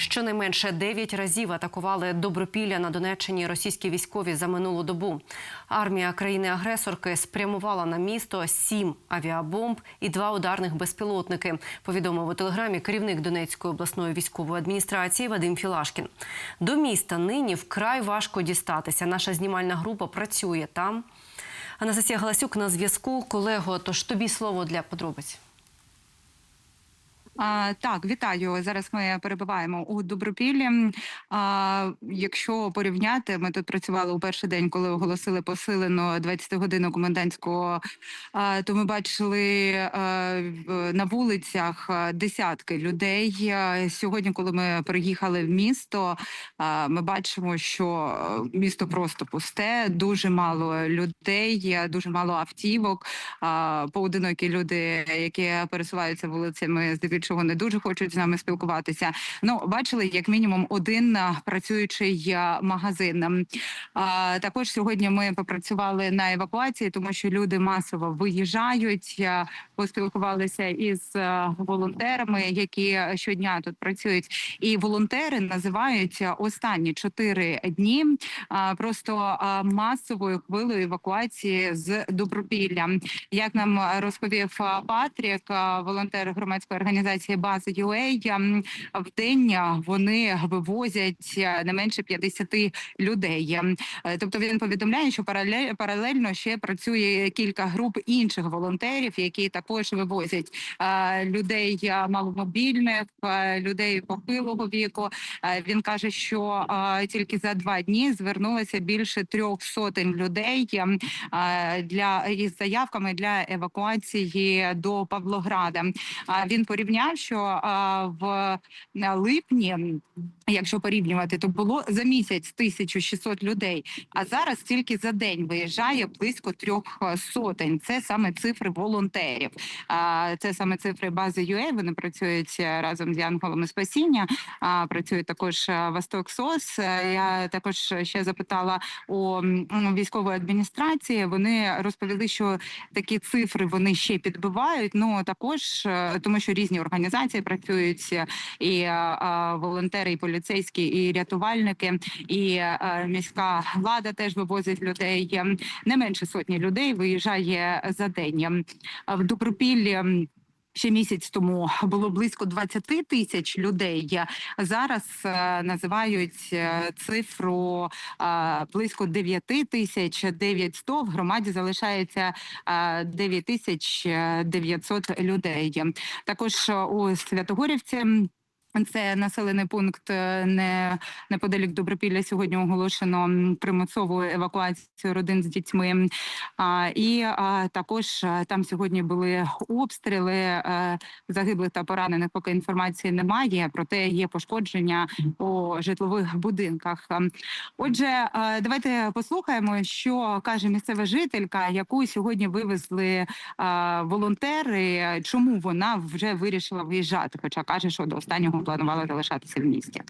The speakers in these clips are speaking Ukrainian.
Щонайменше 9 разів атакували Добропілля на Донеччині російські військові за минулу добу. Армія країни-агресорки спрямувала на місто сім авіабомб і два ударних безпілотники. Повідомив у телеграмі керівник Донецької обласної військової адміністрації Вадим Філашкін. До міста нині вкрай важко дістатися. Наша знімальна група працює там. Анастасія Галасюк на зв'язку. Колего, тож тобі слово для подробиць. Так, вітаю. Зараз ми перебуваємо у Добропіллі. А, якщо порівняти, ми тут працювали у перший день, коли оголосили посилену 20-годинну комендантську, а, то ми бачили на вулицях десятки людей. Сьогодні, коли ми приїхали в місто, ми бачимо, що місто просто пусте, дуже мало людей, дуже мало автівок. Поодинокі люди, які пересуваються вулицями, здебільшого не дуже хочуть з нами спілкуватися. Ну, бачили як мінімум один працюючий магазин. Ем, А, також сьогодні ми попрацювали на евакуації, тому що люди масово виїжджають. Поспілкувалися із волонтерами, які щодня тут працюють. І волонтери називають останні чотири дні просто масовою хвилею евакуації з Добропілля. Як нам розповів Патрік, волонтер громадської організації База UA, м, в день вони вивозять не менше 50 людей. Ем, е, Тобто він повідомляє, що паралель- паралельно ще працює кілька груп інших волонтерів, які також вивозять людей маломобільних, людей похилого віку. Е, Він каже, що тільки за два дні звернулося більше трьох сотень людей ем, для із заявками для евакуації до Павлограда. Він порівняв, що а, в липні, якщо порівнювати, то було за місяць 1600 людей. А зараз тільки за день виїжджає близько трьох е, сотень. Це саме цифри волонтерів. Це саме цифри бази UA. Вони працюють е, разом з янголами спасіння. А працює також е, Восток СОС. Е, Я також ще запитала у військової адміністрації. Вони розповіли, що такі цифри вони ще підбивають. Ну також е, тому, що різні організації працюють е, і е, е, волонтери, і поліцейські, і рятувальники, і е, міська влада теж вивозить людей. Не менше сотні людей виїжджає за день. В Добропіллі. Ще місяць тому було близько 20 тисяч людей. Зараз е, називають е, цифру е, близько 9 тисяч 900. В громаді залишається е, 9 тисяч 900 людей. Також у Святогорівці. Це населений пункт е, не неподалік Добропілля. Сьогодні оголошено примусову евакуацію родин з дітьми. А, і а, також а, там сьогодні були обстріли е, загиблих та поранених. Поки інформації немає, проте є пошкодження у житлових будинках. Ем, Отже, е, давайте послухаємо, що каже місцева жителька, яку сьогодні вивезли е, волонтери. Чому вона вже вирішила виїжджати? Хоча каже, що до останнього планувала залишатися в місті.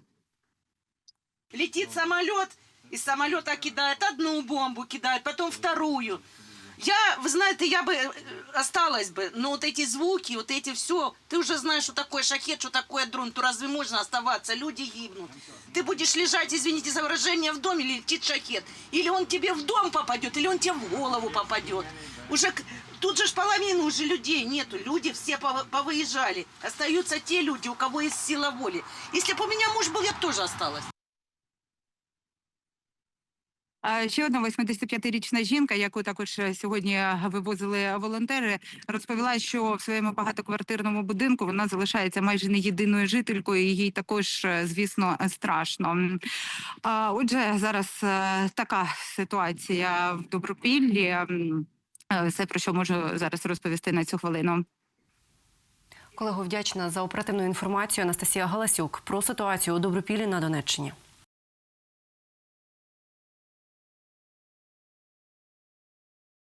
Летит самолет, из самолета кидает одну бомбу, кидает, потом вторую. Я, вы знаете, я бы э, осталась бы, но вот эти звуки, вот эти все, ты уже знаешь, что такое шахет, что такое дрон, то разве можно оставаться? Люди гибнут. Ты будешь лежать, извините за выражение, в доме, летит шахет. Или он тебе в дом попадет, или он тебе в голову попадет. Уже к- тут же ж половины уже людей нету, люди все пов- повыезжали. Остаются те люди, у кого есть сила воли. Если бы у меня муж был, я бы тоже осталась. А Ще одна 85-річна жінка, яку також е, сьогодні вивозили волонтери, розповіла, що в своєму багатоквартирному будинку вона залишається майже не єдиною жителькою. і Їй також, е, звісно, страшно. М, А, Отже, зараз е, така ситуація в Добропіллі. Е, Все про що можу зараз розповісти на цю хвилину. Колего, вдячна за оперативну інформацію. Анастасія Галасюк про ситуацію у Добропілі на Донеччині.